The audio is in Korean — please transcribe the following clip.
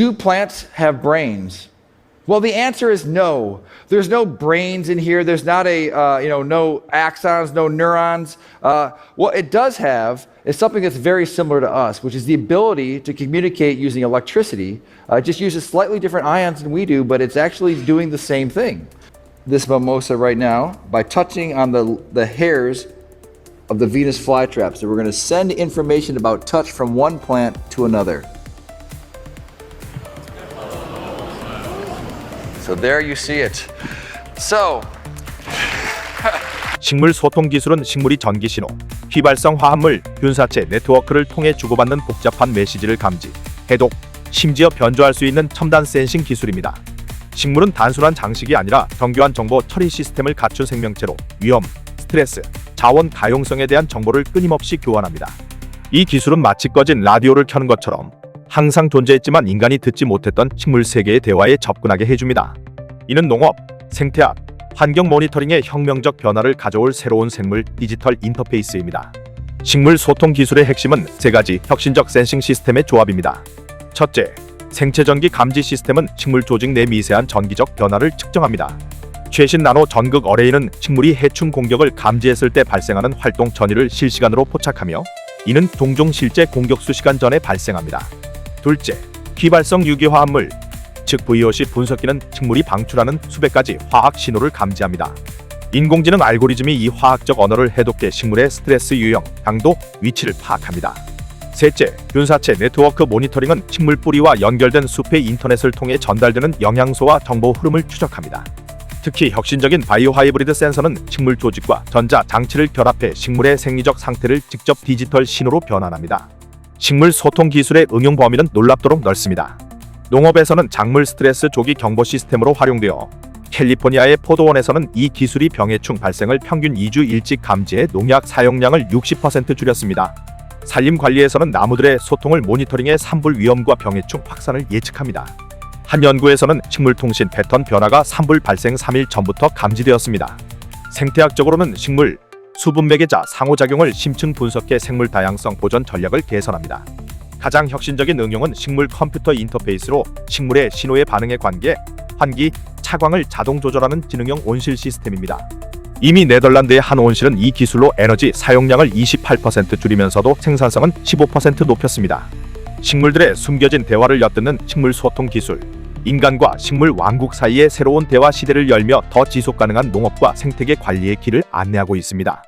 Do plants have brains? Well, the answer is no. There's no brains in here. There's not a, uh, you know, no axons, no neurons. Uh, what it does have is something that's very similar to us, which is the ability to communicate using electricity. Uh, it just uses slightly different ions than we do, but it's actually doing the same thing. This mimosa right now, by touching on the, the hairs of the Venus flytrap. So we're going to send information about touch from one plant to another. So there you see it. So 식물 소통 기술은 식물이 전기 신호, 휘발성 화합물, 균사체 네트워크를 통해 주고받는 복잡한 메시지를 감지, 해독, 심지어 변조할 수 있는 첨단 센싱 기술입니다. 식물은 단순한 장식이 아니라 정교한 정보 처리 시스템을 갖춘 생명체로 위험, 스트레스, 자원 가용성에 대한 정보를 끊임없이 교환합니다. 이 기술은 마치 꺼진 라디오를 켜는 것처럼 항상 존재했지만 인간이 듣지 못했던 식물 세계의 대화에 접근하게 해줍니다. 이는 농업, 생태학, 환경 모니터링에 혁명적 변화를 가져올 새로운 생물 디지털 인터페이스입니다. 식물 소통 기술의 핵심은 세 가지 혁신적 센싱 시스템의 조합입니다. 첫째, 생체 전기 감지 시스템은 식물 조직 내 미세한 전기적 변화를 측정합니다. 최신 나노 전극 어레이는 식물이 해충 공격을 감지했을 때 발생하는 활동 전이를 실시간으로 포착하며 이는 동종 실제 공격 수 시간 전에 발생합니다. 둘째, 휘발성 유기화합물 즉 VOC 분석기는 식물이 방출하는 수백 가지 화학 신호를 감지합니다. 인공지능 알고리즘이 이 화학적 언어를 해독해 식물의 스트레스 유형, 강도, 위치를 파악합니다. 셋째, 균사체 네트워크 모니터링은 식물 뿌리와 연결된 숲의 인터넷을 통해 전달되는 영양소와 정보 흐름을 추적합니다. 특히 혁신적인 바이오 하이브리드 센서는 식물 조직과 전자 장치를 결합해 식물의 생리적 상태를 직접 디지털 신호로 변환합니다. 식물 소통 기술의 응용 범위는 놀랍도록 넓습니다. 농업에서는 작물 스트레스 조기 경보 시스템으로 활용되어 캘리포니아의 포도원에서는 이 기술이 병해충 발생을 평균 2주 일찍 감지해 농약 사용량을 60% 줄였습니다. 산림 관리에서는 나무들의 소통을 모니터링해 산불 위험과 병해충 확산을 예측합니다. 한 연구에서는 식물 통신 패턴 변화가 산불 발생 3일 전부터 감지되었습니다. 생태학적으로는 식물 수분 매개자 상호작용을 심층 분석해 생물 다양성 보존 전략을 개선합니다. 가장 혁신적인 응용은 식물 컴퓨터 인터페이스로 식물의 신호에 반응의 관계, 환기, 차광을 자동 조절하는 지능형 온실 시스템입니다. 이미 네덜란드의 한 온실은 이 기술로 에너지 사용량을 28% 줄이면서도 생산성은 15% 높였습니다. 식물들의 숨겨진 대화를 엿듣는 식물 소통 기술, 인간과 식물 왕국 사이의 새로운 대화 시대를 열며 더 지속 가능한 농업과 생태계 관리의 길을 안내하고 있습니다.